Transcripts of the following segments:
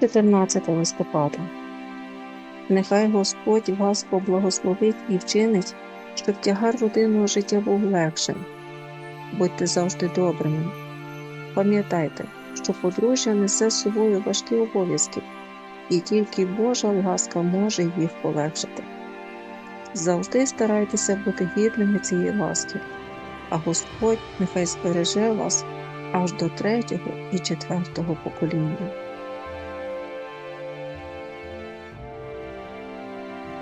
14 листопада. Нехай Господь вас поблагословить і вчинить, щоб тягар родинного життя був легшим. Будьте завжди добрими. Пам'ятайте, що подружжя несе з собою важкі обов'язки, і тільки Божа ласка може їх полегшити. Завжди старайтеся бути гідними цієї ласки, а Господь нехай збереже вас аж до третього і четвертого покоління.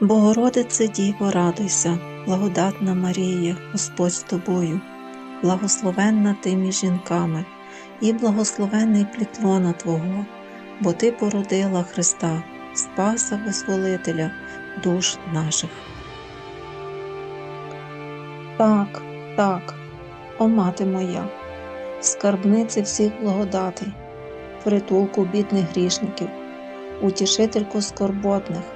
Богородице Діво, радуйся, благодатна Марія, Господь з тобою, благословенна ти між жінками, і благословенний плітлона Твого, бо Ти породила Христа, Спаса Визволителя душ наших. Так, так, о мати моя, скарбниці всіх благодатей, притулку бідних грішників, утішительку скорботних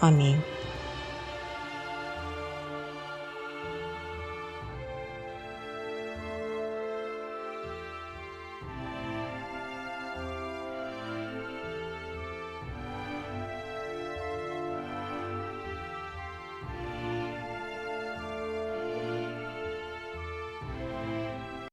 Амінь.